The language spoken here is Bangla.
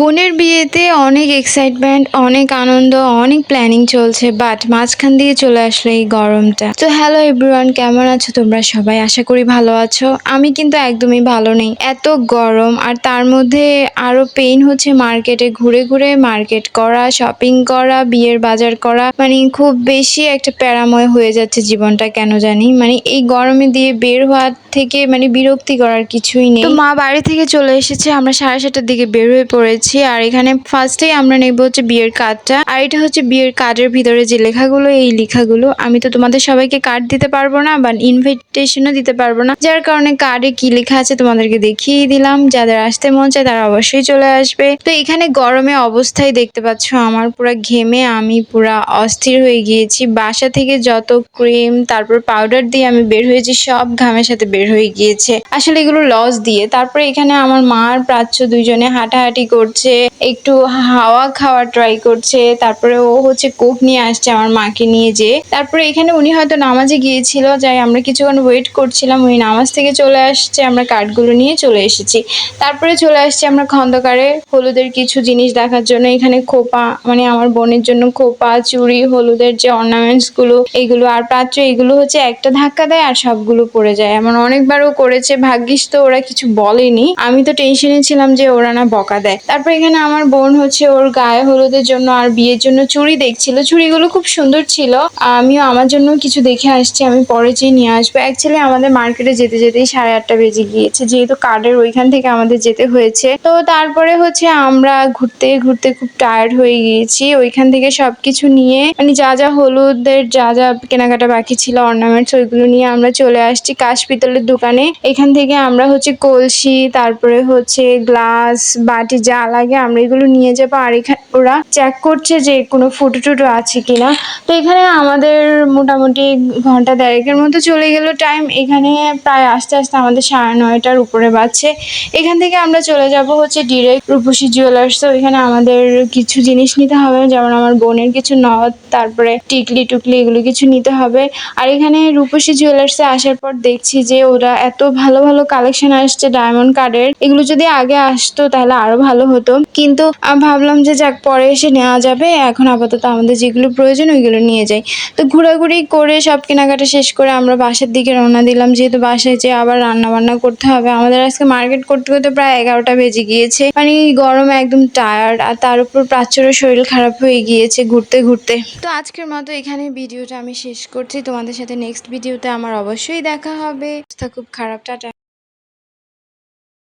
বোনের বিয়েতে অনেক এক্সাইটমেন্ট অনেক আনন্দ, অনেক প্ল্যানিং চলছে বাট মাঝখান দিয়ে চলে আসলো এই গরমটা। তো হ্যালো এভরিওয়ান কেমন আছো তোমরা সবাই? আশা করি ভালো আছো। আমি কিন্তু একদমই ভালো নেই। এত গরম, আর তার মধ্যে আরও পেইন হচ্ছে মার্কেটে ঘুরে ঘুরে মার্কেট করা শপিং করা, বিয়ের বাজার করা মানে খুব বেশি একটা প্যারাময় হয়ে যাচ্ছে জীবনটা, কেন জানি? মানে এই গরমে দিয়ে বের হওয়ার থেকে মানে বিরক্তি করার কিছুই নেই। তো মা বাড়ি থেকে চলে এসেছে, আমরা সাড়ে সাতটার দিকে বের হয়ে পড়েছি। আর এখানে ফার্স্টেই আমরা নেব হচ্ছে বিয়ের কার্ডটা আর এটা হচ্ছে বিয়ের কার্ডের ভিতরে যে লেখাগুলো, এই লেখাগুলো। আমি তো তোমাদের সবাইকে কার্ড দিতে পারব না বা ইনভিটেশনও দিতে পারব না। যার কারণে কার্ডে কি লেখা আছে তোমাদেরকে দেখিয়ে দিলাম। যাদের আসতে মন চায় তারা অবশ্যই চলে আসবে। তো এখানে গরমে অবস্থায় দেখতে পাচ্ছ, আমার পুরো ঘেমে, আমি পুরা অস্থির হয়ে গিয়েছি। বাসা থেকে যত ক্রিম তারপর পাউডার দিয়ে আমি বের হয়েছি, সব ঘামের সাথে বের হয়ে গিয়েছে। আসলে এগুলো লস দিয়ে। তারপরে এখানে আমার মা আর প্রাচ্য দুইজনে হাঁটাহাঁটি করছে, একটু হাওয়া খাওয়ার ট্রাই করছে, তারপরে ও হচ্ছে কোক নিয়ে আসছে আমার মাকে নিয়ে যে তারপরে এখানে উনি হয়তো নামাজে গিয়েছিল, যাই আমরা কিছুক্ষণ ওয়েট করছিলাম, উনি নামাজ থেকে চলে আসছে, আমরা কার্ডগুলো নিয়ে চলে এসেছি। তারপরে চলে আসছি আমরা খন্দকারে, হলুদের কিছু জিনিস দেখার জন্য। এখানে খোপা মানে আমার বোনের জন্য খোপা, চুড়ি, হলুদের যে অর্নামেন্টসগুলো, এগুলো, আর প্রাচ্য এগুলো হচ্ছে একটা ধাক্কা দেয় আর সবগুলো পড়ে যায়। এমন অনেকবারও করেছে, ভাগ্যিস তো ওরা কিছু বলেনি। আমি তো টেনশনে ছিলাম যে ওরা না বকা দেয়। তারপর এখানে আমার বোন হচ্ছে ওর গায়ে হলুদের জন্য আর বিয়ের জন্য চুড়ি দেখছিল। চুড়িগুলো খুব সুন্দর ছিল। আমিও আমার জন্য কিছু দেখে আসছি, আমি পরে যেয়ে নিয়ে আসব। অ্যাকচুয়ালি আমাদের মার্কেটে যেতে যেতেই সাড়ে আটটা বেজে গিয়েছে, যেহেতু কার্ডের ওইখান থেকে আমাদের যেতে হয়েছে। তো তারপরে হচ্ছে আমরা ঘুরতে ঘুরতে খুব টায়ার্ড হয়ে গিয়েছি। ওইখান থেকে সবকিছু নিয়ে মানে যা যা হলুদের, যা যা কেনাকাটা বাকি ছিল অর্নামেন্টস ওইগুলো নিয়ে আমরা চলে আসছি কাশ পিতলের দোকানে। এখান থেকে আমরা হচ্ছে কলসি, তারপরে হচ্ছে গ্লাস বাটি, যা লাগে আমরা এগুলো নিয়ে যাব। আর এখানে ওরা চেক করছে যে কোনো ফুটো টুটো আছে কিনা। তো এখানে আমাদের মোটামুটি ঘণ্টা দেড়েকের মতো চলে গেল টাইম এখানে প্রায় আস্তে আস্তে আমাদের সাড়ে নয়টার উপরে বাজছে। এখান থেকে আমরা চলে যাব হচ্ছে ডিরেক্ট রূপসী জুয়েলার্স তো এখানে আমাদের কিছু জিনিস নিতে হবে, যেমন আমার বোনের কিছু নথ, তারপরে টিকলি টুকলি এগুলো কিছু নিতে হবে। আর এখানে রূপসী জুয়েলার্সে আসার পর দেখছি যে ওরা এত ভালো ভালো কালেকশন আসছে ডায়মন্ড কার্ডের এগুলো যদি আগে আসতো তাহলে আরও ভালো হতো। কিন্তু ভাবলাম যে যাক, পরে এসে নেওয়া যাবে। এখন আপাতত আমাদের যেগুলো প্রয়োজন, ওইগুলো নিয়ে যাই। তো ঘোরাঘুরি করে সব কেনাকাটা শেষ করে আমরা বাসার দিকে রওনা দিলাম। যেহেতু বাসায় যেয়ে আবার রান্না বান্না করতে হবে, আমাদের আজকে মার্কেট করতে করতে প্রায় এগারোটা বেজে গিয়েছে। মানে গরমে একদম টায়ার্ড আর তার উপর প্রাচ্যরও শরীর খারাপ হয়ে গিয়েছে ঘুরতে ঘুরতে। তো আজকের মতো এখানে ভিডিওটা আমি শেষ করছি। তোমাদের সাথে নেক্সট ভিডিওতে আমার অবশ্যই দেখা হবে। খুব খারাপ, টাটা।